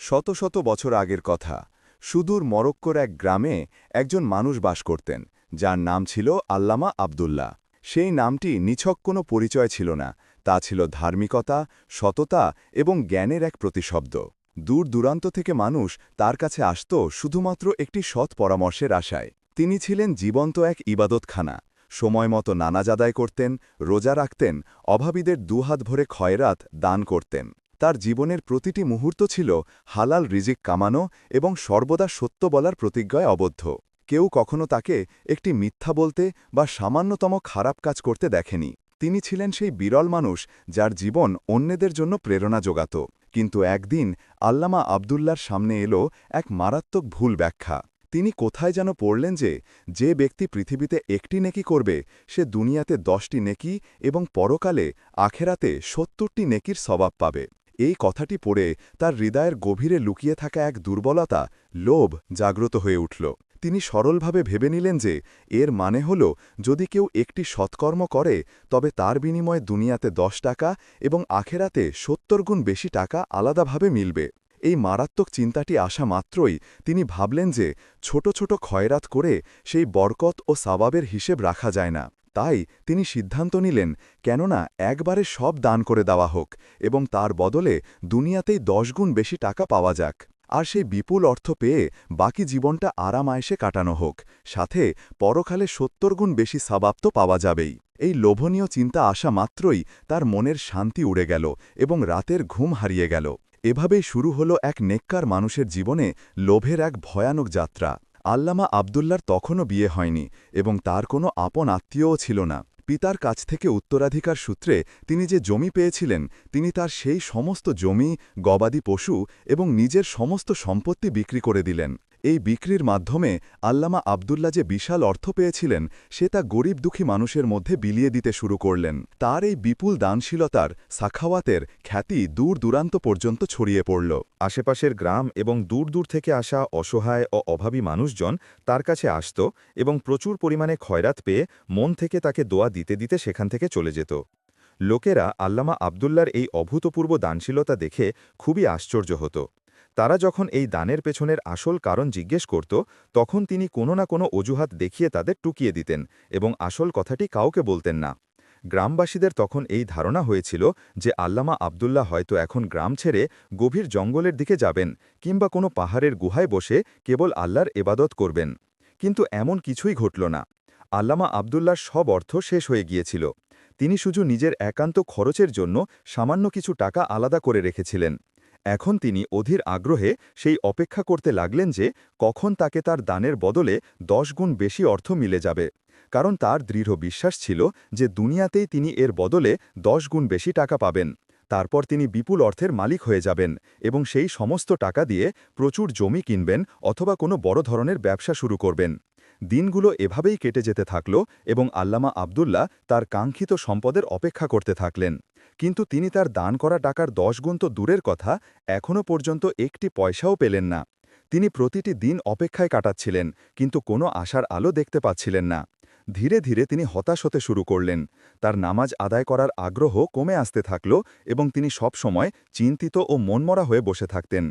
শত শত বছর আগের কথা। সুদূর মরক্কোর এক গ্রামে একজন মানুষ বাস করতেন, যার নাম ছিল আল্লামা আবদুল্লাহ। সেই নামটি নিছক কোনো পরিচয় ছিল না, তা ছিল ধার্মিকতা, সততা এবং জ্ঞানের এক প্রতিশব্দ। দূর দূরান্ত থেকে মানুষ তার কাছে আসত শুধুমাত্র একটি সৎ পরামর্শের আশায়। তিনি ছিলেন জীবন্ত এক ইবাদতখানা। সময়মতো নানাজ আদায় করতেন, রোজা রাখতেন, অভাবীদের দুহাত ভরে খয়রাত দান করতেন। তার জীবনের প্রতিটি মুহূর্ত ছিল হালাল রিজিক কামানো এবং সর্বদা সত্য বলার প্রতিজ্ঞায় অবদ্ধ। কেউ কখনো তাকে একটি মিথ্যা বলতে বা সামান্যতম খারাপ কাজ করতে দেখেনি। তিনি ছিলেন সেই বিরল মানুষ যার জীবন অন্যদের জন্য প্রেরণা যোগাত। কিন্তু একদিন আল্লামা আবদুল্লার সামনে এলো এক মারাত্মক ভুল ব্যাখ্যা। তিনি কোথায় যেন পড়লেন যে যে ব্যক্তি পৃথিবীতে একটি নেকি করবে, সে দুনিয়াতে দশটি নেকি এবং পরকালে আখেরাতে সত্তরটি নেকির স্বভাব পাবে। এই কথাটি পড়ে তার হৃদয়ের গভীরে লুকিয়ে থাকা এক দুর্বলতা, লোভ জাগ্রত হয়ে উঠল। তিনি সরলভাবে ভেবে নিলেন যে এর মানে হল, যদি কেউ একটি সৎকর্ম করে, তবে তার বিনিময়ে দুনিয়াতে দশ টাকা এবং আখেরাতে সত্তর গুণ বেশি টাকা আলাদাভাবে মিলবে। এই মারাত্মক চিন্তাটি আসা মাত্রই তিনি ভাবলেন যে ছোট ছোট ক্ষয়রাত করে সেই বরকত ও সাবাবের হিসেব রাখা যায় না। তাই তিনি সিদ্ধান্ত নিলেন, কেননা একবারে সব দান করে দেওয়া হোক এবং তার বদলে দুনিয়াতেই দশ গুণ বেশি টাকা পাওয়া যাক। আর সেই বিপুল অর্থ পেয়ে বাকি জীবনটা আরামায়েসে কাটানো হোক, সাথে পরকালে সত্তর গুণ বেশি সাবাব তো পাওয়া যাবেই। এই লোভনীয় চিন্তা আসা মাত্রই তার মনের শান্তি উড়ে গেল এবং রাতের ঘুম হারিয়ে গেল। এভাবেই শুরু হলো এক নেককার মানুষের জীবনে লোভের এক ভয়ানক যাত্রা। আল্লামা আবদুল্লার তখনও বিয়ে হয়নি এবং তার কোনো আপন আত্মীয়ও ছিল না। পিতার কাছ থেকে উত্তরাধিকার সূত্রে তিনি যে জমি পেয়েছিলেন, তিনি তার সেই সমস্ত জমি, গবাদি পশু এবং নিজের সমস্ত সম্পত্তি বিক্রি করে দিলেন। এই বিক্রির মাধ্যমে আল্লামা আবদুল্লা যে বিশাল অর্থ পেয়েছিলেন, সে তা গরিব দুঃখী মানুষের মধ্যে বিলিয়ে দিতে শুরু করলেন। তার এই বিপুল দানশীলতার সাখাওয়াতের খ্যাতি দূর দূরান্ত পর্যন্ত ছড়িয়ে পড়ল। আশেপাশের গ্রাম এবং দূর দূর থেকে আসা অসহায় ও অভাবী মানুষজন তার কাছে আসত এবং প্রচুর পরিমাণে খয়রাত পেয়ে মন থেকে তাকে দোয়া দিতে দিতে সেখান থেকে চলে যেত। লোকেরা আল্লামা আবদুল্লার এই অভূতপূর্ব দানশীলতা দেখে খুবই আশ্চর্য হতো। তারা যখন এই দানের পেছনের আসল কারণ জিজ্ঞেস করত, তখন তিনি কোনো না কোনো অজুহাত দেখিয়ে তাদের টুকিয়ে দিতেন এবং আসল কথাটি কাউকে বলতেন না। গ্রামবাসীদের তখন এই ধারণা হয়েছিল যে আল্লামা আবদুল্লাহ হয়তো এখন গ্রাম ছেড়ে গভীর জঙ্গলের দিকে যাবেন কিংবা কোনো পাহাড়ের গুহায় বসে কেবল আল্লাহর এবাদত করবেন। কিন্তু এমন কিছুই ঘটল না। আল্লামা আবদুল্লার সব অর্থ শেষ হয়ে গিয়েছিল। তিনি শুধু নিজের একান্ত খরচের জন্য সামান্য কিছু টাকা আলাদা করে রেখেছিলেন। এখন তিনি অধীর আগ্রহে সেই অপেক্ষা করতে লাগলেন যে কখন তাকে তার দানের বদলে দশ গুণ বেশি অর্থ মিলে যাবে। কারণ তার দৃঢ় বিশ্বাস ছিল যে দুনিয়াতেই তিনি এর বদলে দশ গুণ বেশি টাকা পাবেন। তারপর তিনি বিপুল অর্থের মালিক হয়ে যাবেন এবং সেই সমস্ত টাকা দিয়ে প্রচুর জমি কিনবেন অথবা কোনো বড় ধরনের ব্যবসা শুরু করবেন। দিনগুলো এভাবেই কেটে যেতে থাকল এবং আল্লামা আবদুল্লাহ তার কাঙ্ক্ষিত সম্পদের অপেক্ষা করতে থাকলেন। কিন্তু তিনি তার দান করা টাকার দশ গুণ তো দূরের কথা এখনও পর্যন্ত একটি পয়সাও পেলেন না। তিনি প্রতিটি দিন অপেক্ষায় কাটাচ্ছিলেন, কিন্তু কোনো আশার আলো দেখতে পাচ্ছিলেন না। ধীরে ধীরে তিনি হতাশ হতে শুরু করলেন। তার নামাজ আদায় করার আগ্রহ কমে আসতে থাকল এবং তিনি সব সময় চিন্তিত ও মনমরা হয়ে বসে থাকতেন।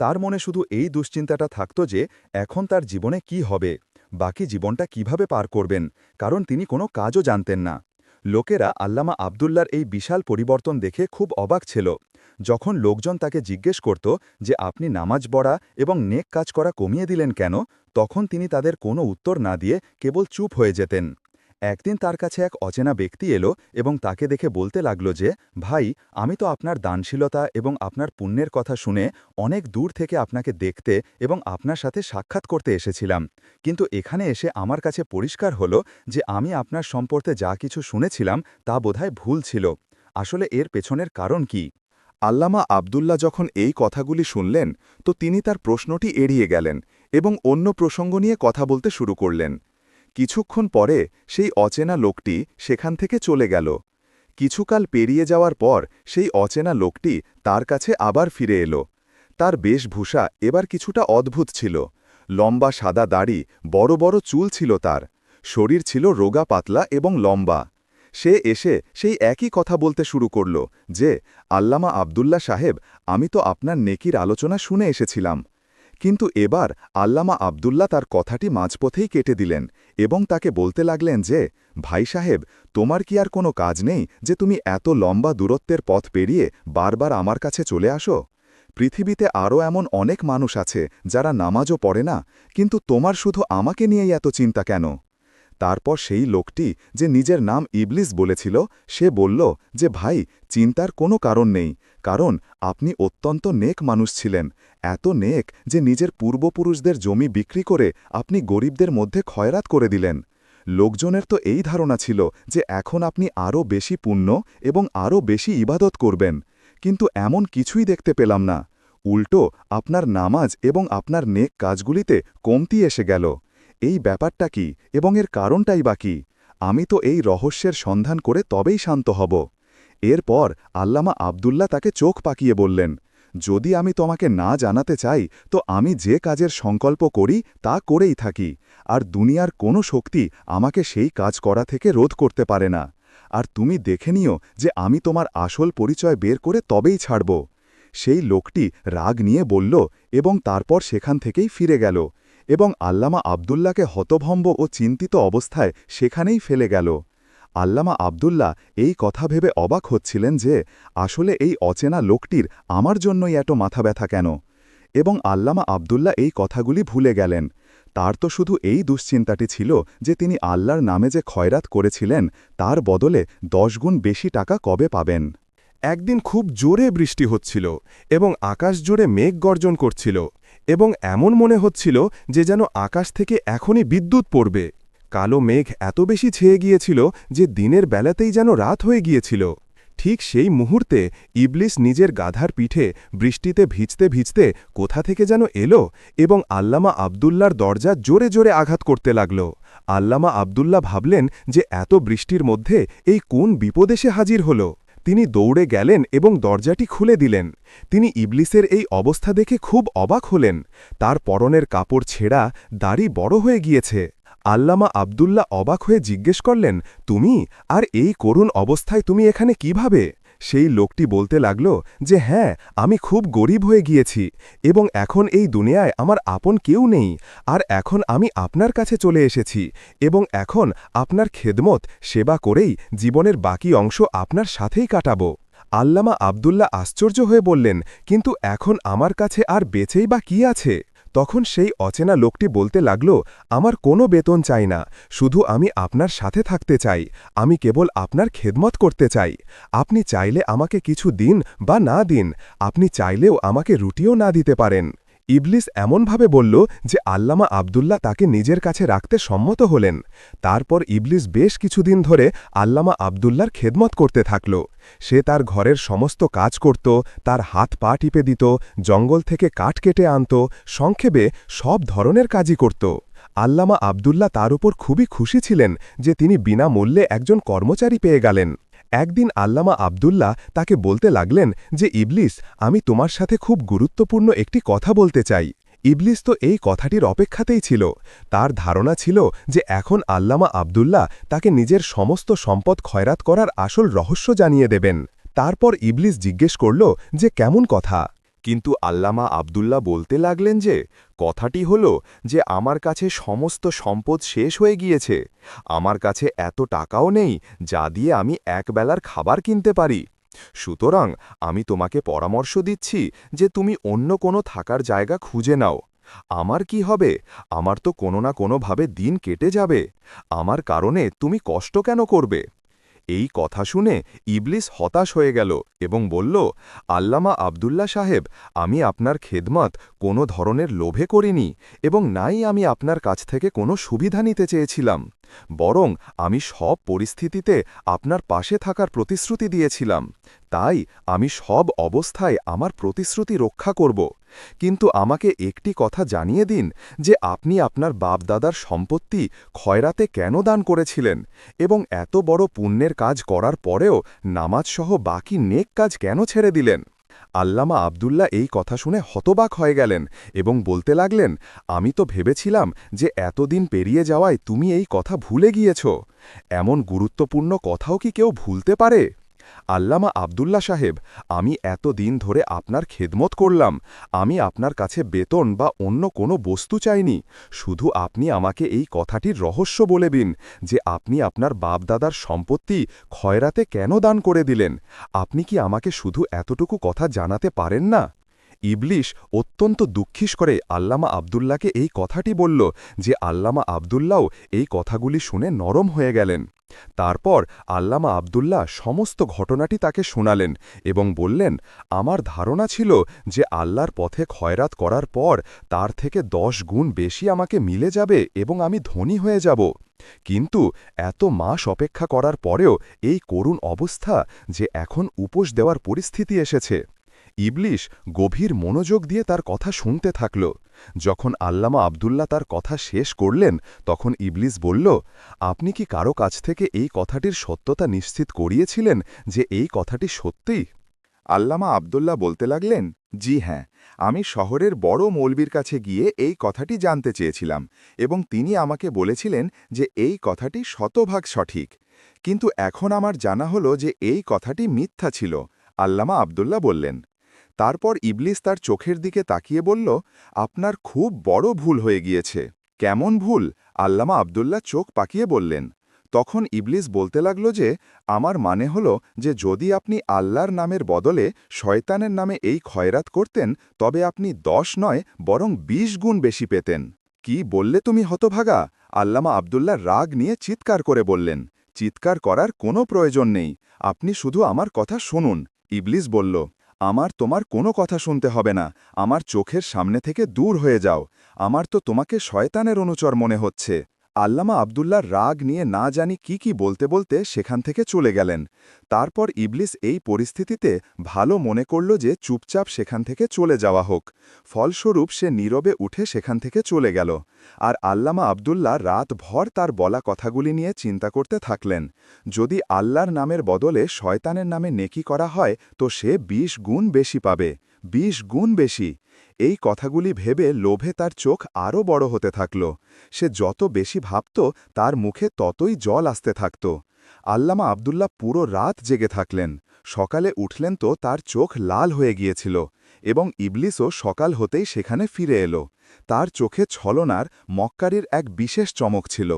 তার মনে শুধু এই দুশ্চিন্তাটা থাকত যে, এখন তার জীবনে কি হবে? বাকি জীবনটা কীভাবে পার করবেন? কারণ তিনি কোনো কাজও জানতেন না। লোকেরা আল্লামা আবদুল্লার এই বিশাল পরিবর্তন দেখে খুব অবাক ছিল। যখন লোকজন তাকে জিজ্ঞেস করত যে, আপনি নামাজ পড়া এবং নেক কাজ করা কমিয়ে দিলেন কেন? তখন তিনি তাদের কোনো উত্তর না দিয়ে কেবল চুপ হয়ে যেতেন। একদিন তার কাছে এক অচেনা ব্যক্তি এলো এবং তাকে দেখে বলতে লাগল যে, ভাই, আমি তো আপনার দানশীলতা এবং আপনার পুণ্যের কথা শুনে অনেক দূর থেকে আপনাকে দেখতে এবং আপনার সাথে সাক্ষাৎ করতে এসেছিলাম। কিন্তু এখানে এসে আমার কাছে পরিষ্কার হলো যে, আমি আপনার সম্পর্কে যা কিছু শুনেছিলাম তা বোধহয় ভুল ছিল। আসলে এর পেছনের কারণ কি? আল্লামা আবদুল্লা যখন এই কথাগুলি শুনলেন, তো তিনি তার প্রশ্নটি এড়িয়ে গেলেন এবং অন্য প্রসঙ্গ নিয়ে কথা বলতে শুরু করলেন। কিছুক্ষণ পরে সেই অচেনা লোকটি সেখান থেকে চলে গেল। কিছুকাল পেরিয়ে যাওয়ার পর সেই অচেনা লোকটি তার কাছে আবার ফিরে এলো। তার বেশভূষা এবার কিছুটা অদ্ভুত ছিল। লম্বা সাদা দাড়ি, বড় বড় চুল ছিল তার। শরীর ছিল রোগা পাতলা এবং লম্বা। সে এসে সেই একই কথা বলতে শুরু করল যে, আল্লামা আবদুল্লা সাহেব, আমি তো আপনার নেকির আলোচনা শুনে এসেছিলাম। কিন্তু এবার আল্লামা আবদুল্লা তার কথাটি মাঝপথেই কেটে দিলেন এবং তাকে বলতে লাগলেন যে, ভাই সাহেব, তোমার কি আর কোনো কাজ নেই যে তুমি এত লম্বা দূরত্বের পথ পেরিয়ে বারবার আমার কাছে চলে আসো? পৃথিবীতে আরও এমন অনেক মানুষ আছে যারা নামাজও পড়ে না, কিন্তু তোমার শুধু আমাকে নিয়েই এত চিন্তা কেন? তারপর সেই লোকটি যে নিজের নাম ইবলিস বলেছিল, সে বলল যে, ভাই, চিন্তার কোনো কারণ নেই, কারণ আপনি অত্যন্ত নেক মানুষ ছিলেন, এত নেক যে নিজের পূর্বপুরুষদের জমি বিক্রি করে আপনি গরিবদের মধ্যে খয়রাত করে দিলেন। লোকজনের তো এই ধারণা ছিল যে, এখন আপনি আরও বেশি পুণ্য এবং আরও বেশি ইবাদত করবেন, কিন্তু এমন কিছুই দেখতে পেলাম না। উল্টো, আপনার নামাজ এবং আপনার নেক কাজগুলিতে কমতি এসে গেল। এই ব্যাপারটা কি এবং এর কারণটাই বা কি? আমি তো এই রহস্যের সন্ধান করে তবেই শান্ত হব। এরপর আল্লামা আবদুল্লা তাকে চোখ পাকিয়ে বললেন, যদি আমি তোমাকে না জানাতে চাই, তো আমি যে কাজের সংকল্প করি, তা করেই থাকি। আর দুনিয়ার কোনো শক্তি আমাকে সেই কাজ করা থেকে রোধ করতে পারে না। আর তুমি দেখে নিও যে আমি তোমার আসল পরিচয় বের করে তবেই ছাড়ব। সেই লোকটি রাগ নিয়ে বলল এবং তারপর সেখান থেকেই ফিরে গেল। এবং আল্লামা আবদুল্লাকে হতভম্ব ও চিন্তিত অবস্থায় সেখানেই ফেলে গেল। আল্লামা আবদুল্লাহ এই কথা ভেবে অবাক হচ্ছিলেন যে, আসলে এই অচেনা লোকটির আমার জন্যই এত মাথা ব্যথা কেন? এবং আল্লামা আবদুল্লাহ এই কথাগুলি ভুলে গেলেন। তার তো শুধু এই দুশ্চিন্তাটি ছিল যে, তিনি আল্লাহর নামে যে খয়রাত করেছিলেন, তার বদলে দশ গুণ বেশি টাকা কবে পাবেন? একদিন খুব জোরে বৃষ্টি হচ্ছিল এবং আকাশ জোরে মেঘ গর্জন করছিল। এবং এমন মনে হচ্ছিল যে যেন আকাশ থেকে এখনই বিদ্যুৎ পড়বে। কালো মেঘ এত বেশি ছেয়ে গিয়েছিল যে দিনের বেলাতেই যেন রাত হয়ে গিয়েছিল। ঠিক সেই মুহূর্তে ইবলিস নিজের গাধার পিঠে বৃষ্টিতে ভিজতে ভিজতে কোথা থেকে যেন এলো এবং আল্লামা আবদুল্লার দরজা জোরে জোরে আঘাত করতে লাগল। আল্লামা আবদুল্লা ভাবলেন যে এত বৃষ্টির মধ্যে এই কোন বিপদেশে হাজির হল। তিনি দৌড়ে গেলেন এবং দরজাটি খুলে দিলেন। তিনি ইবলিসের এই অবস্থা দেখে খুব অবাক হলেন। তার পরনের কাপড় ছেঁড়া দাড়ি বড় হয়ে গিয়েছে। আল্লামা আবদুল্লাহ অবাক হয়ে জিজ্ঞেস করলেন, তুমি? আর এই করুণ অবস্থায় তুমি এখানে কীভাবে? সেই লোকটি বলতে লাগল যে হ্যাঁ আমি খুব গরিব হয়ে গিয়েছি এবং এখন এই দুনিয়ায় আমার আপন কেউ নেই। আর এখন আমি আপনার কাছে চলে এসেছি এবং এখন আপনার খেদমত, সেবা করেই জীবনের বাকি অংশ আপনার সাথেই কাটাবো। আল্লামা আবদুল্লাহ আশ্চর্য হয়ে বললেন, কিন্তু এখন আমার কাছে আর বেঁচেই বা কি আছে? তখন সেই অচেনা লোকটি বলতে লাগল, আমার কোনো বেতন চাই না, শুধু আমি আপনার সাথে থাকতে চাই, আমি কেবল আপনার খেদমত করতে চাই। আপনি চাইলে আমাকে কিছু দিন বা না দিন, আপনি চাইলেও আমাকে রুটিও না দিতে পারেন। ইবলিস এমনভাবে বলল যে আল্লামা আবদুল্লাহ তাকে নিজের কাছে রাখতে সম্মত হলেন। তারপর ইবলিস বেশ কিছুদিন ধরে আল্লামা আবদুল্লার খেদমত করতে থাকল। সে তার ঘরের সমস্ত কাজ করত, তার হাত পা টিপে দিত, জঙ্গল থেকে কাঠ কেটে আনত, সংক্ষেপে সব ধরনের কাজই করত। আল্লামা আবদুল্লাহ তার উপর খুবই খুশি ছিলেন যে তিনি বিনা মূল্যে একজন কর্মচারী পেয়ে গেলেন। একদিন আল্লামা আবদুল্লাহ তাকে বলতে লাগলেন যে, ইবলিস, আমি তোমার সাথে খুব গুরুত্বপূর্ণ একটি কথা বলতে চাই। ইবলিস তো এই কথাটির অপেক্ষাতেই ছিল। তার ধারণা ছিল যে, এখন আল্লামা আবদুল্লাহ তাকে নিজের সমস্ত সম্পদ খয়রাত করার আসল রহস্য জানিয়ে দেবেন। তারপর ইবলিস জিজ্ঞেস করল যে, কেমন কথা? কিন্তু আল্লামা আবদুল্লাহ বলতে লাগলেন যে, কথাটি হল যে, আমার কাছে সমস্ত সম্পদ শেষ হয়ে গিয়েছে। আমার কাছে এত টাকাও নেই যা দিয়ে আমি একবেলার খাবার কিনতে পারি। সুতরাং আমি তোমাকে পরামর্শ দিচ্ছি যে, তুমি অন্য কোনো থাকার জায়গা খুঁজে নাও। আমার কি হবে? আমার তো কোনো না কোনোভাবে দিন কেটে যাবে। আমার কারণে তুমি কষ্ট কেন করবে? এই কথা শুনে ইবলিস হতাশ হয়ে গেল এবং বলল, আল্লামা আবদুল্লা সাহেব, আমি আপনার খেদমত কোনো ধরনের লোভে করিনি এবং নাই আমি আপনার কাছ থেকে কোনো সুবিধা নিতে চেয়েছিলাম। বরং আমি সব পরিস্থিতিতে আপনার পাশে থাকার প্রতিশ্রুতি দিয়েছিলাম। তাই আমি সব অবস্থায় আমার প্রতিশ্রুতি রক্ষা করব। কিন্তু আমাকে একটি কথা জানিয়ে দিন যে আপনি আপনার বাপদাদার সম্পত্তি খয়রাতে কেন দান করেছিলেন এবং এত বড় পুণ্যের কাজ করার পরেও নামাজসহ বাকি নেক কাজ কেন ছেড়ে দিলেন? আল্লামা আবদুল্লাহ এই কথা শুনে হতবাক হয়ে গেলেন এবং বলতে লাগলেন, আমি তো ভেবেছিলাম যে এতদিন পেরিয়ে যাওয়ায় তুমি এই কথা ভুলে গিয়েছ। এমন গুরুত্বপূর্ণ কথাও কি কেউ ভুলতে পারে? আল্লামা আবদুল্লা সাহেব, আমি এত দিন ধরে আপনার খেদমত করলাম, আমি আপনার কাছে বেতন বা অন্য কোনো বস্তু চাইনি, শুধু আপনি আমাকে এই কথাটির রহস্য বলে দিন যে আপনি আপনার বাপদাদার সম্পত্তি খয়রাতে কেন দান করে দিলেন, আপনি কি আমাকে শুধু এতটুকু কথা জানাতে পারেন না? ইবলিশ অত্যন্ত দুঃখিস করে আল্লামা আবদুল্লাকে এই কথাটি বলল যে আল্লামা আবদুল্লাও এই কথাগুলি শুনে নরম হয়ে গেলেন। তারপর আল্লামা আবদুল্লাহ সমস্ত ঘটনাটি তাকে শোনালেন এবং বললেন, আমার ধারণা ছিল যে আল্লাহর পথে খয়রাত করার পর তার থেকে দশ গুণ বেশি আমাকে মিলে যাবে এবং আমি ধনী হয়ে যাব। কিন্তু এত মাস অপেক্ষা করার পরেও এই করুণ অবস্থা যে এখন উপোস দেওয়ার পরিস্থিতি এসেছে। ইবলিশ গভীর মনোযোগ দিয়ে তার কথা শুনতে থাকল। যখন আল্লামা আবদুল্লা তার কথা শেষ করলেন, তখন ইবলিস বলল, আপনি কি কারও কাছ থেকে এই কথাটির সত্যতা নিশ্চিত করিয়েছিলেন যে এই কথাটি সত্যি? আল্লামা আবদুল্লাহ বলতে লাগলেন, জি হ্যাঁ আমি শহরের বড় মৌলবীর কাছে গিয়ে এই কথাটি জানতে চেয়েছিলাম এবং তিনি আমাকে বলেছিলেন যে এই কথাটি শতভাগ সঠিক। কিন্তু এখন আমার জানা হলো যে এই কথাটি মিথ্যা ছিল। আল্লামা আবদুল্লাহ বললেন তারপর ইবলিস তার চোখের দিকে তাকিয়ে বলল, আপনার খুব বড় ভুল হয়ে গিয়েছে। কেমন ভুল? আল্লামা আবদুল্লাহ চোখ পাকিয়ে বললেন। তখন ইবলিস বলতে লাগল যে, আমার মানে হল যে, যদি আপনি আল্লাহর নামের বদলে শয়তানের নামে এই খয়রাত করতেন, তবে আপনি দশ নয়, বরং ২০ গুণ বেশি পেতেন। কি বললে তুমি, হতভাগা? আল্লামা আবদুল্লাহ রাগ নিয়ে চিৎকার করে বললেন। চিৎকার করার কোনো প্রয়োজন নেই। আপনি শুধু আমার কথা শুনুন। ইবলিস বলল আমার তোমার কোনো কথা শুনতে হবে না। আমার চোখের সামনে থেকে দূর হয়ে যাও। আমার তো তোমাকে শয়তানের অনুচর মনে হচ্ছে। আল্লামা আবদুল্লার রাগ নিয়ে না জানি কি কি বলতে বলতে সেখান থেকে চলে গেলেন। তারপর ইবলিস এই পরিস্থিতিতে ভালো মনে করল যে চুপচাপ সেখান থেকে চলে যাওয়া হোক। ফলস্বরূপ সে নীরবে উঠে সেখান থেকে চলে গেল। আর আল্লামা আবদুল্লাহ রাত ভর তার বলা কথাগুলি নিয়ে চিন্তা করতে থাকলেন। যদি আল্লাহর নামের বদলে শয়তানের নামে নেকি করা হয়, তো সে ২০ গুণ বেশি পাবে। ২০ গুণ বেশি। এই কথাগুলি ভেবে লোভে তার চোখ আরও বড় হতে থাকল। সে যত বেশি ভাবত, তার মুখে ততই জল আসতে থাকত। আল্লামা আবদুল্লাহ পুরো রাত জেগে থাকলেন। সকালে উঠলেন তো তার চোখ লাল হয়ে গিয়েছিল এবং ইবলিসও সকাল হতেই সেখানে ফিরে এলো। তার চোখে ছলনার মক্কারির এক বিশেষ চমক ছিল।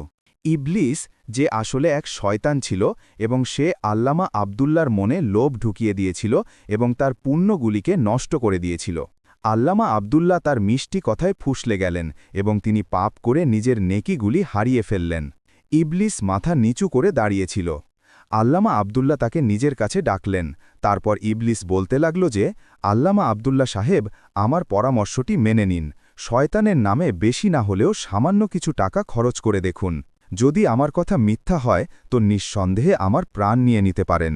ইবলিস যে আসলে এক শয়তান ছিল এবং সে আল্লামা আবদুল্লার মনে লোভ ঢুকিয়ে দিয়েছিল এবং তার পুণ্যগুলিকে নষ্ট করে দিয়েছিল। আল্লামা আবদুল্লাহ তার মিষ্টি কথায় ফুসলে গেলেন এবং তিনি পাপ করে নিজের নেকিগুলি হারিয়ে ফেললেন। ইবলিস মাথা নিচু করে দাঁড়িয়েছিল। আল্লামা আবদুল্লাহ তাকে নিজের কাছে ডাকলেন। তারপর ইবলিস বলতে লাগল যে, আল্লামা আবদুল্লাহ সাহেব, আমার পরামর্শটি মেনে নিন। শয়তানের নামে বেশি না হলেও সামান্য কিছু টাকা খরচ করে দেখুন। যদি আমার কথা মিথ্যা হয়, তো নিঃসন্দেহে আমার প্রাণ নিয়ে নিতে পারেন।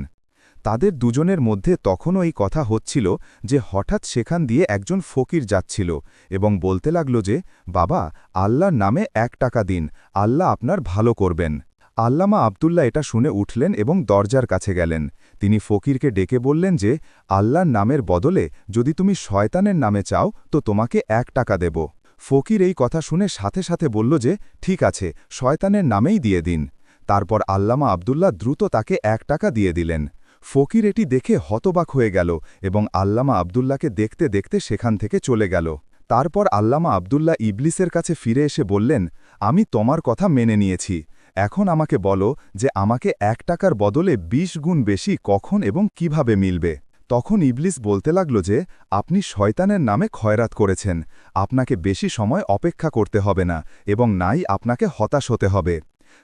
তাদের দুজনের মধ্যে তখনও এই কথা হচ্ছিল যে হঠাৎ সেখান দিয়ে একজন ফকির যাচ্ছিল এবং বলতে লাগল যে, বাবা, আল্লাহর নামে এক টাকা দিন, আল্লাহ আপনার ভালো করবেন। আল্লামা আবদুল্লাহ এটা শুনে উঠলেন এবং দরজার কাছে গেলেন। তিনি ফকিরকে ডেকে বললেন যে, আল্লাহর নামের বদলে যদি তুমি শয়তানের নামে চাও, তো তোমাকে এক টাকা দেব। ফকির এই কথা শুনে সাথে সাথে বলল যে, ঠিক আছে, শয়তানের নামেই দিয়ে দিন। তারপর আল্লামা আবদুল্লাহ দ্রুত তাকে এক টাকা দিয়ে দিলেন। ফকির এটি দেখে হতবাক হয়ে গেল এবং আল্লামা আবদুল্লাকে দেখতে দেখতে সেখান থেকে চলে গেল। তারপর আল্লামা আবদুল্লাহ ইবলিসের কাছে ফিরে এসে বললেন, আমি তোমার কথা মেনে নিয়েছি। এখন আমাকে বলো যে আমাকে এক টাকার বদলে ২০ গুণ বেশি কখন এবং কীভাবে মিলবে? তখন ইবলিস বলতে লাগল যে, আপনি শয়তানের নামে খয়রাত করেছেন। আপনাকে বেশি সময় অপেক্ষা করতে হবে না এবং নাই আপনাকে হতাশ হতে হবে।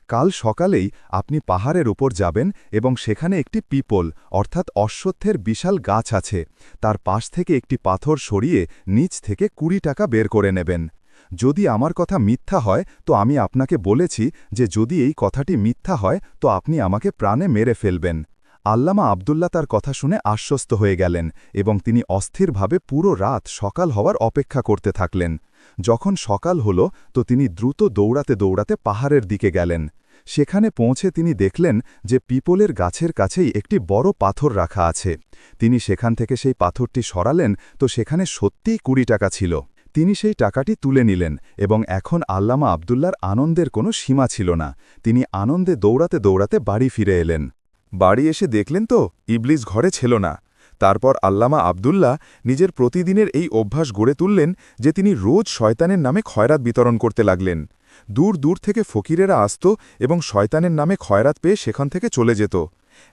কাল সকালেই আপনি পাহাড়ের উপর যাবেন এবং সেখানে একটি পিপল, অর্থাৎ অশ্বত্থের বিশাল গাছ আছে। তার পাশ থেকে একটি পাথর সরিয়ে নিচ থেকে কুড়ি টাকা বের করে নেবেন। যদি আমার কথা মিথ্যা হয়, তো আমি আপনাকে বলেছি যে যদি এই কথাটি মিথ্যা হয়, তো আপনি আমাকে প্রাণে মেরে ফেলবেন। আল্লামা আবদুল্লা তার কথা শুনে আশ্বস্ত হয়ে গেলেন এবং তিনি অস্থিরভাবে পুরো রাত সকাল হওয়ার অপেক্ষা করতে থাকলেন। যখন সকাল হল, তো তিনি দ্রুত দৌড়াতে দৌড়াতে পাহাড়ের দিকে গেলেন। সেখানে পৌঁছে তিনি দেখলেন যে পিপলের গাছের কাছেই একটি বড় পাথর রাখা আছে। তিনি সেখান থেকে সেই পাথরটি সরালেন, তো সেখানে সত্যিই কুড়ি টাকা ছিল। তিনি সেই টাকাটি তুলে নিলেন এবং এখন আল্লামা আবদুল্লার আনন্দের কোনো সীমা ছিল না। তিনি আনন্দে দৌড়াতে দৌড়াতে বাড়ি ফিরে এলেন। বাড়ি এসে দেখলেন তো, ইবলিস ঘরে ছিল না। তারপর আল্লামা আবদুল্লাহ নিজের প্রতিদিনের এই অভ্যাস গড়ে তুললেন যে তিনি রোজ শয়তানের নামে খয়রাত বিতরণ করতে লাগলেন। দূর দূর থেকে ফকিরেরা আসত এবং শয়তানের নামে খয়রাত পেয়ে সেখান থেকে চলে যেত।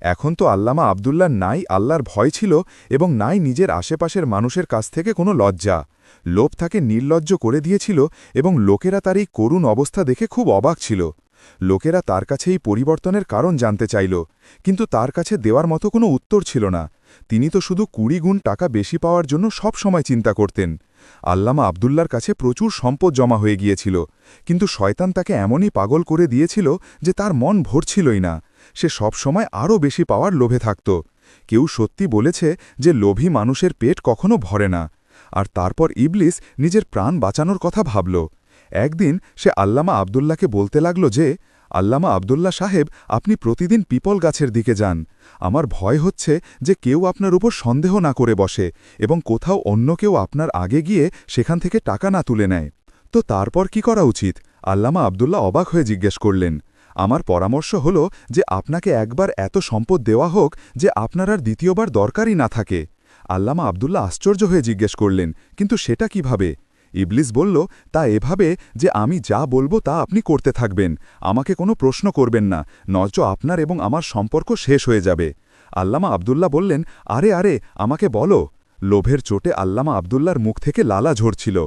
এখন তো আল্লামা আবদুল্লাহ নাই আল্লাহর ভয় ছিল এবং নাই নিজের আশেপাশের মানুষের কাছ থেকে কোনো লজ্জা। লোভ তাকে নির্লজ্জ করে দিয়েছিল এবং লোকেরা তার এই করুণ অবস্থা দেখে খুব অবাক ছিল। লোকেরা তার কাছে এই পরিবর্তনের কারণ জানতে চাইল, কিন্তু তার কাছে দেওয়ার মতো কোনো উত্তর ছিল না। তিনি তো শুধু কুড়ি গুণ টাকা বেশি পাওয়ার জন্য সব সময় চিন্তা করতেন। আল্লামা আবদুল্লার কাছে প্রচুর সম্পদ জমা হয়ে গিয়েছিল, কিন্তু শয়তান তাকে এমনই পাগল করে দিয়েছিল যে তার মন ভরছিলই না। সে সব সময় আরও বেশি পাওয়ার লোভে থাকত। কেউ সত্যি বলেছে যে লোভী মানুষের পেট কখনো ভরে না। আর তারপর ইবলিস নিজের প্রাণ বাঁচানোর কথা ভাবল। একদিন সে আল্লামা আবদুল্লাকে বলতে লাগল যে, আল্লামা আবদুল্লা সাহেব, আপনি প্রতিদিন পিপল গাছের দিকে যান। আমার ভয় হচ্ছে যে কেউ আপনার উপর সন্দেহ না করে বসে এবং কোথাও অন্য কেউ আপনার আগে গিয়ে সেখান থেকে টাকা না তুলে নেয়। তো তারপর কি করা উচিত? আল্লামা আবদুল্লা অবাক হয়ে জিজ্ঞেস করলেন, আমার পরামর্শ হল যে আপনাকে একবার এত সম্পদ দেওয়া হোক যে আপনার আর দ্বিতীয়বার দরকারই না থাকে। আল্লামা আবদুল্লা আশ্চর্য হয়ে জিজ্ঞেস করলেন, কিন্তু সেটা কীভাবে? ইবলিস বলল, তা এভাবে যে আমি যা বলব তা আপনি করতে থাকবেন। আমাকে কোনো প্রশ্ন করবেন না নয়চ আপনার এবং আমার সম্পর্ক শেষ হয়ে যাবে। আল্লামা আবদুল্লা বললেন, আরে আরে, আমাকে বলো। লোভের চোটে আল্লামা আবদুল্লার মুখ থেকে লালা ঝরছিল।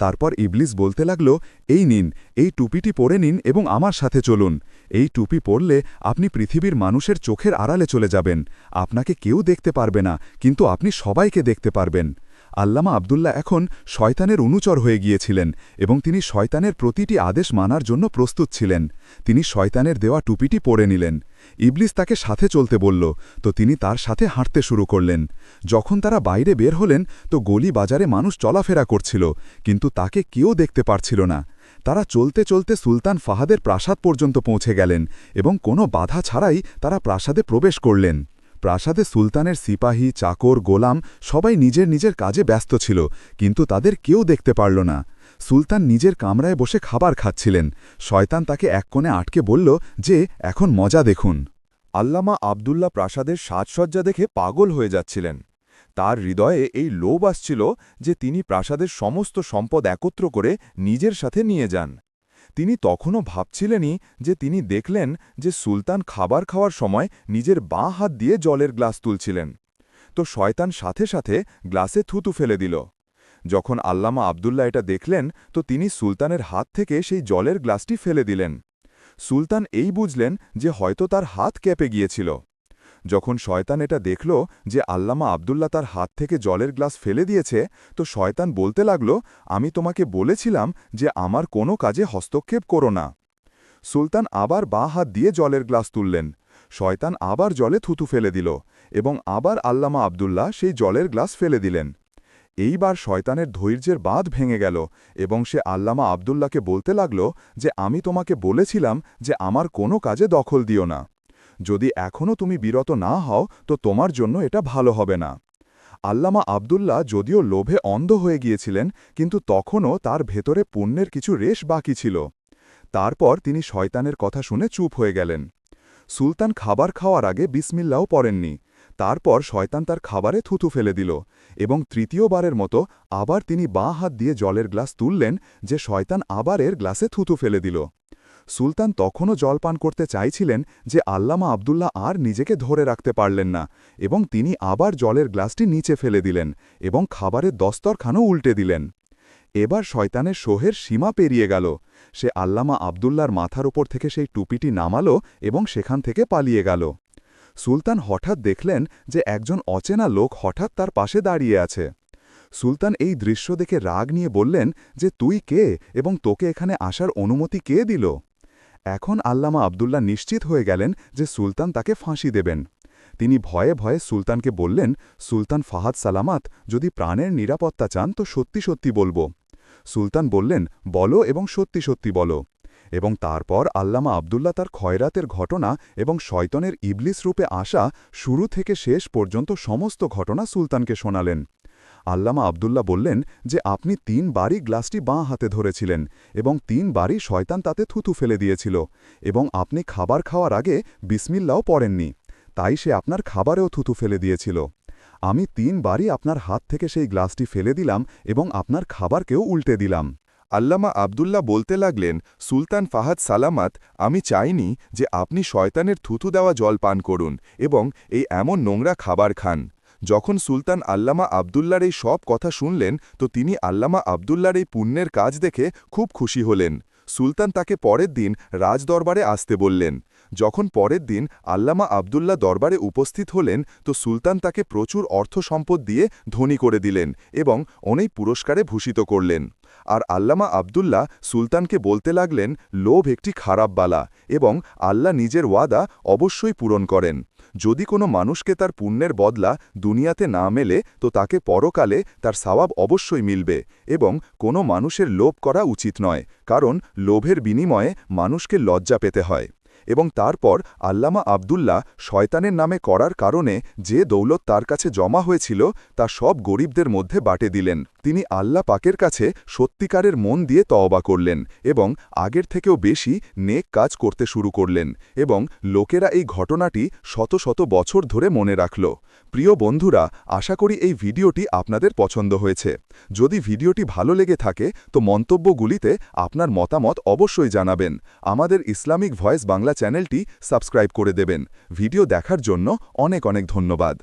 তারপর ইবলিস বলতে লাগল, এই নিন, এই টুপিটি পরে নিন এবং আমার সাথে চলুন। এই টুপি পরলে আপনি পৃথিবীর মানুষের চোখের আড়ালে চলে যাবেন। আপনাকে কেউ দেখতে পারবে না, কিন্তু আপনি সবাইকে দেখতে পারবেন। আল্লামা আবদুল্লাহ এখন শয়তানের অনুচর হয়ে গিয়েছিলেন এবং তিনি শয়তানের প্রতিটি আদেশ মানার জন্য প্রস্তুত ছিলেন। তিনি শয়তানের দেওয়া টুপিটি পরে নিলেন। ইবলিস তাকে সাথে চলতে বলল, তো তিনি তার সাথে হাঁটতে শুরু করলেন। যখন তারা বাইরে বের হলেন, তো গলি বাজারে মানুষ চলাফেরা করছিল, কিন্তু তাকে কেউ দেখতে পারছিল না। তারা চলতে চলতে সুলতান ফাহাদের প্রাসাদ পর্যন্ত পৌঁছে গেলেন এবং কোনো বাধা ছাড়াই তারা প্রাসাদে প্রবেশ করলেন। প্রাসাদে সুলতানের সিপাহী, চাকর, গোলাম সবাই নিজের নিজের কাজে ব্যস্ত ছিল, কিন্তু তাদের কেউ দেখতে পারল না। সুলতান নিজের কামরায় বসে খাবার খাচ্ছিলেন। শয়তান তাকে এক কোণে আটকে বলল যে, এখন মজা দেখুন। আল্লামা আবদুল্লা প্রাসাদের সাজসজ্জা দেখে পাগল হয়ে যাচ্ছিলেন। তার হৃদয়ে এই লোভ আসছিল যে তিনি প্রাসাদের সমস্ত সম্পদ একত্র করে নিজের সাথে নিয়ে যান। তিনি তখনও ভাবছিলেনই যে তিনি দেখলেন যে সুলতান খাবার খাওয়ার সময় নিজের বাঁ হাত দিয়ে জলের গ্লাস তুলছিলেন। তো শয়তান সাথে সাথে গ্লাসে থুতু ফেলে দিল। যখন আল্লামা আবদুল্লা এটা দেখলেন, তো তিনি সুলতানের হাত থেকে সেই জলের গ্লাসটি ফেলে দিলেন। সুলতান এই বুঝলেন যে হয়তো তার হাত কেঁপে গিয়েছিল। যখন শয়তান এটা দেখল যে আল্লামা আবদুল্লা তার হাত থেকে জলের গ্লাস ফেলে দিয়েছে, তো শয়তান বলতে লাগল, আমি তোমাকে বলেছিলাম যে আমার কোনো কাজে হস্তক্ষেপ করো না। সুলতান আবার বাঁ হাত দিয়ে জলের গ্লাস তুললেন। শয়তান আবার জলে থুতু ফেলে দিল এবং আবার আল্লামা আবদুল্লাহ সেই জলের গ্লাস ফেলে দিলেন। এইবার শয়তানের ধৈর্যের বাঁধ ভেঙে গেল এবং সে আল্লামা আবদুল্লাকে বলতে লাগল যে, আমি তোমাকে বলেছিলাম যে আমার কোনো কাজে দখল দিও না। যদি এখনও তুমি বিরত না হও, তো তোমার জন্য এটা ভালো হবে না। আল্লামা আবদুল্লাহ যদিও লোভে অন্ধ হয়ে গিয়েছিলেন, কিন্তু তখনও তার ভেতরে পুণ্যের কিছু রেশ বাকি ছিল। তারপর তিনি শয়তানের কথা শুনে চুপ হয়ে গেলেন। সুলতান খাবার খাওয়ার আগে বিসমিল্লাও পড়েননি। তারপর শয়তান তার খাবারে থুথু ফেলে দিল এবং তৃতীয়বারের মতো আবার তিনি বাঁ হাত দিয়ে জলের গ্লাস তুললেন, যে শয়তান আবার এর গ্লাসে থুথু ফেলে দিল। সুলতান তখনও জল পান করতে চাইছিলেন যে আল্লামা আবদুল্লাহ আর নিজেকে ধরে রাখতে পারলেন না এবং তিনি আবার জলের গ্লাসটি নিচে ফেলে দিলেন এবং খাবারের দস্তরখানও উল্টে দিলেন। এবার শয়তানের সোহের সীমা পেরিয়ে গেল। সে আল্লামা আবদুল্লার মাথার ওপর থেকে সেই টুপিটি নামালো এবং সেখান থেকে পালিয়ে গেল। সুলতান হঠাৎ দেখলেন যে একজন অচেনা লোক হঠাৎ তার পাশে দাঁড়িয়ে আছে। সুলতান এই দৃশ্য দেখে রাগ নিয়ে বললেন যে, তুই কে এবং তোকে এখানে আসার অনুমতি কে দিল? এখন আল্লামা আবদুল্লাহ নিশ্চিত হয়ে গেলেন যে সুলতান তাকে ফাঁসি দেবেন। তিনি ভয়ে ভয়ে সুলতানকে বললেন, সুলতান ফাহাদ সালামাত, যদি প্রাণের নিরাপত্তা চান তো সত্যি সত্যি বলব। সুলতান বললেন, বলো এবং সত্যি সত্যি বলো। এবং তারপর আল্লামা আবদুল্লাহ তার খয়রাতের ঘটনা এবং শয়তনের ইবলিস রূপে আসা শুরু থেকে শেষ পর্যন্ত সমস্ত ঘটনা সুলতানকে শোনালেন। আল্লামা আবদুল্লাহ বললেন যে, আপনি তিন তিনবারই গ্লাসটি বাঁ হাতে ধরেছিলেন এবং তিন তিনবারই শয়তান তাতে থুথু ফেলে দিয়েছিল এবং আপনি খাবার খাওয়ার আগে বিসমিল্লাও পড়েননি। তাই সে আপনার খাবারেও থুথু ফেলে দিয়েছিল। আমি তিন তিনবারই আপনার হাত থেকে সেই গ্লাসটি ফেলে দিলাম এবং আপনার খাবারকেও উল্টে দিলাম। আল্লামা আবদুল্লাহ বলতে লাগলেন, সুলতান ফাহাদ সালামাত, আমি চাইনি যে আপনি শয়তানের থুথু দেওয়া জল পান করুন এবং এই এমন নোংরা খাবার খান। যখন সুলতান আল্লামা আবদুল্লার এই সব কথা শুনলেন, তো তিনি আল্লামা আবদুল্লার এই পুণ্যের কাজ দেখে খুব খুশি হলেন। সুলতান তাকে পরের দিন রাজদরবারে আসতে বললেন। যখন পরের দিন আল্লামা আবদুল্লাহ দরবারে উপস্থিত হলেন, তো সুলতান তাকে প্রচুর অর্থ সম্পদ দিয়ে ধনী করে দিলেন এবং অনেক পুরস্কারে ভূষিত করলেন। আর আল্লামা আবদুল্লাহ সুলতানকে বলতে লাগলেন, লোভ একটি খারাপ বালা এবং আল্লাহ নিজের ওয়াদা অবশ্যই পূরণ করেন। যদি কোনো মানুষকে তার পুণ্যের বদলা দুনিয়াতে না মেলে, তো তাকে পরকালে তার সওয়াব অবশ্যই মিলবে এবং কোনো মানুষের লোভ করা উচিত নয়, কারণ লোভের বিনিময়ে মানুষকে লজ্জা পেতে হয়। এবং তারপর আল্লামা আবদুল্লাহ শয়তানের নামে করার কারণে যে দৌলত তার কাছে জমা হয়েছিল, তা সব গরিবদের মধ্যে বাটে দিলেন। তিনি আল্লাহ পাকের কাছে সত্যিকারের মন দিয়ে তওবা করলেন এবং আগের থেকেও বেশি নেক কাজ করতে শুরু করলেন এবং লোকেরা এই ঘটনাটি শত শত বছর ধরে মনে রাখল। প্রিয় বন্ধুরা, আশা করি এই ভিডিওটি আপনাদের পছন্দ হয়েছে। যদি ভিডিওটি ভালো লেগে থাকে, তো মন্তব্যগুলিতে আপনার মতামত অবশ্যই জানাবেন। আমাদের ইসলামিক ভয়েস বাংলা চ্যানেলটি সাবস্ক্রাইব করে দেবেন। ভিডিও দেখার জন্য অনেক অনেক ধন্যবাদ।